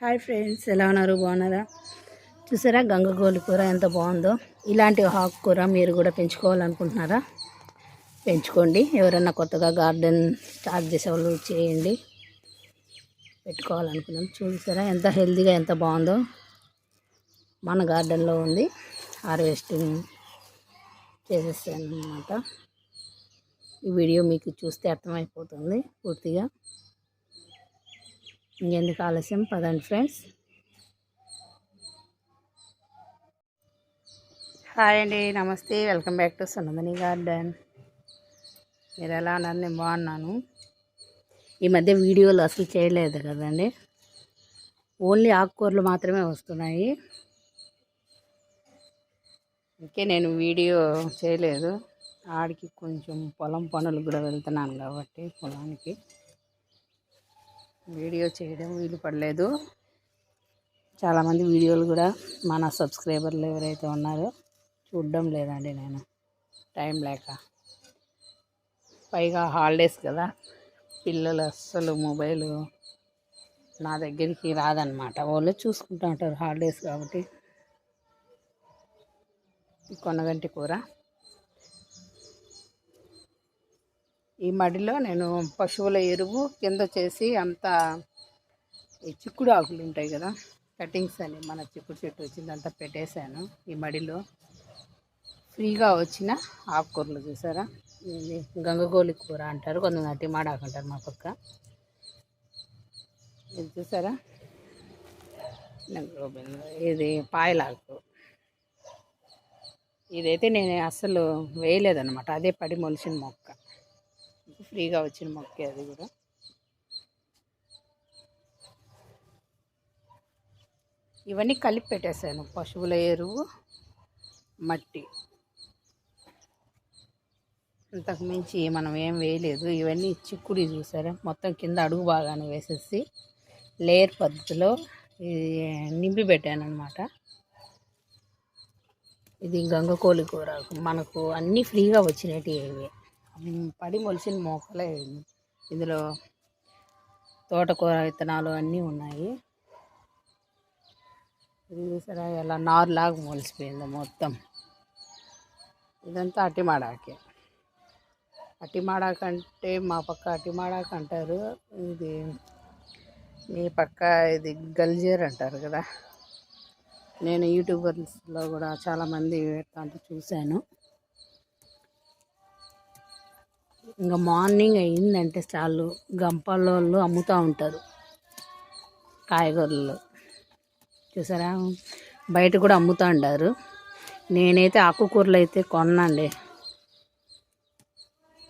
Hi friends ఎలా ఉన్నారు? బాగున్నారా? చూసారా గంగగోలి కూర ఎంత బాగుందో? ఇలాంటి ఆకుకూర మీరు కూడా పెంచుకోవాలనుకుంటున్నారా? పెంచుకోండి. ఎవరైనా కొత్తగా గార్డెన్ స్టార్ట్ చేసే వాళ్ళు చేయండి. పెట్టుకోవాలనుకున్నాం. చూసారా ఎంత హెల్తీగా ఎంత బాగుందో? మన గార్డెన్లో ఉంది. హార్వెస్టింగ్ చేసేసాను అనమాట ఈ వీడియో మీకు చూస్తే అర్థమైపోతుంది పూర్తిగా. ఇంకెందుకు ఆలస్యం? పదండి ఫ్రెండ్స్. హాయ్ అండి namaste. Welcome back to Sannamani Garden. మీరు ఎలా ఉన్నారు? నేను బాగున్నాను. ఈ మధ్య వీడియోలు అసలు చేయలేదు కదండి. ఓన్లీ ఆకుకూరలు మాత్రమే వస్తున్నాయి. ఇంకే నేను వీడియో చేయలేదు. ఆడికి కొంచెం పొలం పనులు కూడా వెళ్తున్నాను కాబట్టి పొలానికి. వీడియో చేయడం వీలు పడలేదు. చాలామంది వీడియోలు కూడా మన సబ్స్క్రైబర్లు ఎవరైతే ఉన్నారో చూడడం లేదండి నేను. టైం లేక. పైగా హాలిడేస్ కదా. పిల్లలు అస్సలు మొబైల్ నా దగ్గరికి రాదనమాట వాళ్ళు చూసుకుంటూ ఉంటారు హాలిడేస్ కాబట్టి. కొనగంటి కూర. ఈ మడిలో నేను పశువుల ఎరువు కింద చేసి అంతా ఈ చిక్కుడు ఆకులు ఉంటాయి కదా కటింగ్స్ అని మన చిక్కుడు చెట్టు వచ్చిందంతా పెట్టేశాను ఈ మడిలో. ఫ్రీగా వచ్చిన ఆకుకూరలు చూసారా? ఇది గంగగోలి కూర అంటారు కొంతమంది అట్టిమాడాకు అంటారు మా పక్క. ఇది చూసారా? ఇది పాయలాకు. ఇదైతే నేను అస్సలు వేయలేదన్నమాట అదే పడి మొలిచిన మొక్క. ఫ్రీగా వచ్చిన మొక్కే అది కూడా. ఇవన్నీ కలిపి పెట్టేశాను పశువుల ఎరువు మట్టి. అంతకు మించి మనం ఏం వేయలేదు. ఇవన్నీ చిక్కుడి చూసారా? మొత్తం కింద అడుగు బాగానే వేసేసి లేయర్ పద్ధతిలో నింపి పెట్టాను అనమాట ఇది గంగకోలి కూర. మనకు అన్నీ ఫ్రీగా వచ్చినట్టు ఇవి పడి మొలిసిన మొక్కలే ఇందులో తోటకూర విత్తనాలు అన్నీ ఉన్నాయి. ఇది చూసారా ఎలా నారులాగా మొలిసిపోయింది మొత్తం. ఇదంతా అట్టిమాడాకే అటిమాడాక అంటే మా పక్క అటిమాడాక అంటారు. ఇది మీ పక్క ఇది గల్జేర్ అంటారు కదా. నేను యూట్యూబర్స్లో కూడా చాలామంది పెడతా చూశాను. ఇంకా మార్నింగ్ అయిందంటే చాలు. గంపలలో అమ్ముతూ ఉంటారు. కాయగూరలు. చూసారా? బయట కూడా అమ్ముతూ ఉంటారు నేనైతే ఆకుకూరలు అయితే కొన్నాండి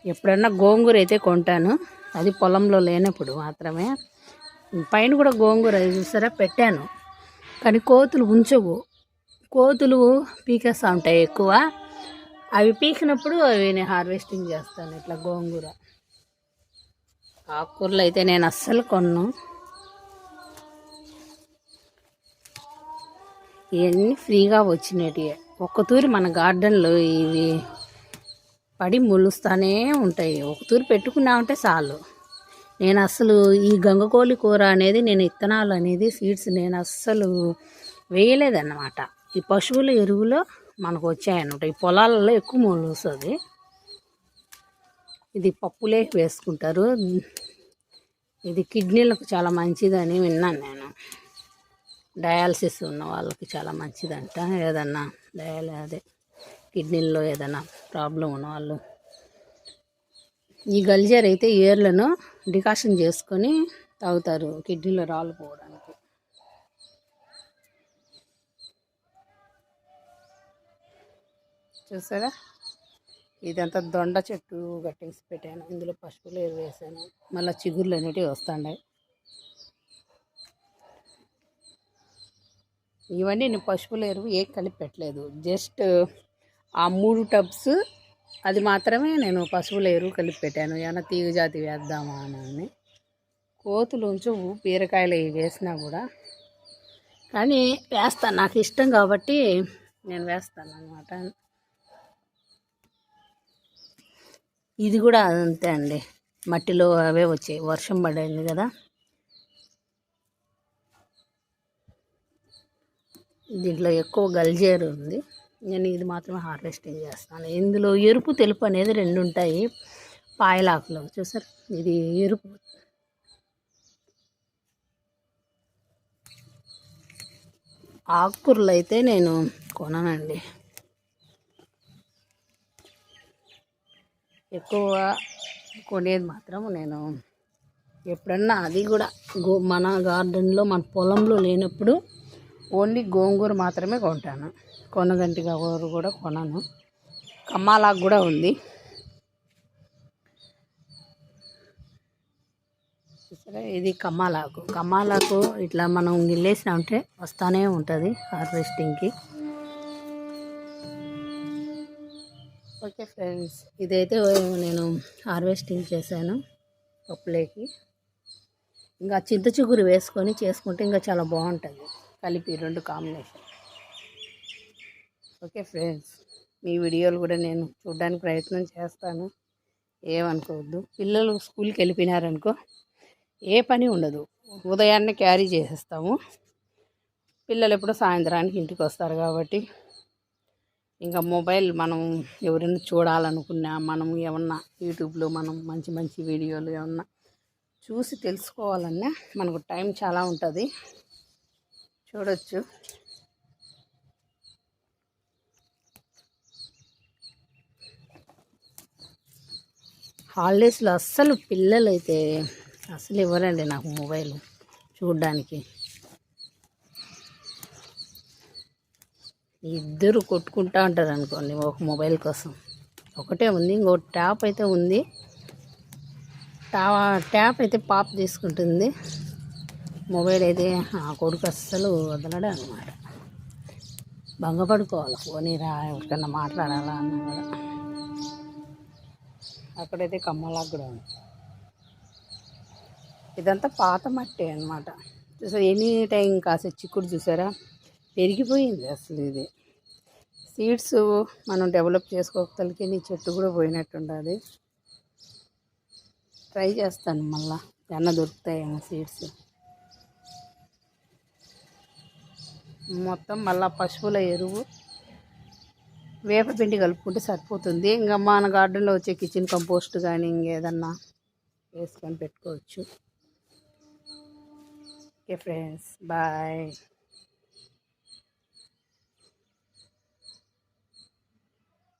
ఎప్పుడన్నా గోంగూర అయితే కొంటాను. అది పొలంలో లేనప్పుడు మాత్రమే. పైన కూడా గోంగూర చూసారా? పెట్టాను. కానీ కోతులు ఉంచవు. కోతులు పీకేస్తూ ఉంటాయి ఎక్కువ. అవి పీకినప్పుడు అవి నేను హార్వెస్టింగ్ చేస్తాను ఇట్లా గోంగూర. ఆకుకూరలు అయితే నేను అస్సలు కొన్ను. ఇవన్నీ ఫ్రీగా వచ్చినట్టు. ఒక్కతూరి మన గార్డెన్లో ఇవి పడి ములుస్తూనే ఉంటాయి. ఒకతూరి పెట్టుకున్నామంటే చాలు. నేను అస్సలు ఈ గంగకోలి కూర అనేది నేను ఇత్తనాలు అనేది సీడ్స్ నేను అస్సలు వేయలేదన్నమాట. ఈ పశువుల ఎరువులో మనకు వచ్చాయన్నమాట ఈ పొలాలలో ఎక్కువ మొలుస్తుంది ఇది పప్పులే వేసుకుంటారు. ఇది కిడ్నీలకు చాలా మంచిదని విన్నాను నేను. డయాలసిస్ ఉన్న వాళ్ళకి చాలా మంచిదంట. ఏదన్నా డయాలి అదే కిడ్నీల్లో ఏదైనా ప్రాబ్లం ఉన్న వాళ్ళు. ఈ గల్జర్ అయితే ఏర్లను డికాషన్ చేసుకొని తాగుతారు కిడ్నీలో రాళ్ళు పోవడానికి. చూసారా? ఇదంతా దొండ చెట్టు కట్టేసి పెట్టాను. ఇందులో పసుపులు ఎరువు వేసాను. మళ్ళీ చిగుర్లు అనేటివి వస్తున్నాయి ఇవన్నీ నేను పసుపుల ఎరువు ఏ కలిపి పెట్టలేదు. జస్ట్ ఆ మూడు టబ్స్ అది మాత్రమే నేను పశువుల ఎరువు కలిపి పెట్టాను. ఏమైనా తీగ జాతి వేద్దామా అని కోతులు ఉంచు బీరకాయలు వేసినా కూడా. కానీ వేస్తాను నాకు ఇష్టం కాబట్టి నేను వేస్తాను అనమాట ఇది కూడా అంతే అండి. మట్టిలో అవే వచ్చాయి. వర్షం పడింది కదా. దీంట్లో ఎక్కువ గల్జేరు ఉంది. నేను ఇది మాత్రమే హార్వెస్టింగ్ చేస్తాను. ఇందులో ఎరుపు తెలుపు అనేది రెండు ఉంటాయి. పాయలాకులో. చూసారు? ఇది ఎరుపు. ఆకుకూరలు అయితే నేను కొననండి. ఎక్కువ కొనేది మాత్రం నేను ఎప్పుడన్నా అది కూడా గో మన గార్డెన్లో మన పొలంలో లేనప్పుడు ఓన్లీ గోంగూర మాత్రమే కొంటాను. కొనగంటి గోంగూర కూడా కొనను. కమ్మాలాకు కూడా ఉంది. సరే ఇది కమ్మాలాకు. కమ్మాలాకు ఇట్లా మనం నిల్లేసిన ఉంటే వస్తానే ఉంటుంది హార్వెస్టింగ్కి. ఓకే ఫ్రెండ్స్ ఇదైతే నేను హార్వెస్టింగ్ చేశాను పప్పులేకి ఇంకా చింత చిగురు వేసుకొని చేసుకుంటే ఇంకా చాలా బాగుంటుంది. కలిపి రెండు కాంబినేషన్. ఓకే ఫ్రెండ్స్ మీ వీడియోలు కూడా నేను చూడడానికి ప్రయత్నం చేస్తాను. ఏమనుకోవద్దు. పిల్లలు స్కూల్కి వెళ్ళిపోయినారనుకో ఏ పని ఉండదు. ఉదయాన్నే క్యారీ చేసేస్తాము. పిల్లలు ఎప్పుడో సాయంత్రానికి ఇంటికి వస్తారు కాబట్టి ఇంకా మొబైల్ మనం ఎవరైనా చూడాలనుకున్నా మనం ఏమన్నా యూట్యూబ్లో మనం మంచి మంచి వీడియోలు ఏమన్నా చూసి తెలుసుకోవాలన్నా మనకు టైం చాలా ఉంటుంది. చూడొచ్చు. హాలిడేస్లో అస్సలు పిల్లలైతే అసలు ఇవ్వరండి నాకు మొబైల్ చూడడానికి. ఇద్దరు కొట్టుకుంటా ఉంటారు అనుకోండి ఒక మొబైల్ కోసం. ఒకటే ఉంది ఇంకో ట్యాప్ అయితే ఉంది. టా ట్యాప్ అయితే పాప తీసుకుంటుంది. మొబైల్ అయితే ఆ కొడుకు అస్సలు వదలడం అనమాట భంగపడుకోవాలి? పోనీ రా ఎవరికన్నా మాట్లాడాలా అన్నా కూడా అక్కడైతే కమ్మలాగా కూడా ఉంది. ఇదంతా పాత మట్టి అనమాట చూసారా ఎనీ టైం కాసే చిక్కుడు చూసారా? పెరిగిపోయింది అసలు ఇది. సీడ్స్ మనం డెవలప్ చేసుకోగలికి నీ చెట్టు కూడా పోయినట్టుండాలి ట్రై చేస్తాను మళ్ళా. ఏమన్నా దొరుకుతాయేమో సీడ్స్? మొత్తం మళ్ళా పశువుల ఎరువు. వేపపిండి కలుపుకుంటే సరిపోతుంది. ఇంకా మన గార్డెన్లో వచ్చే కిచెన్ కంపోస్ట్ కానీ ఇంకేదన్నా వేసుకొని పెట్టుకోవచ్చు. Okay friends bye.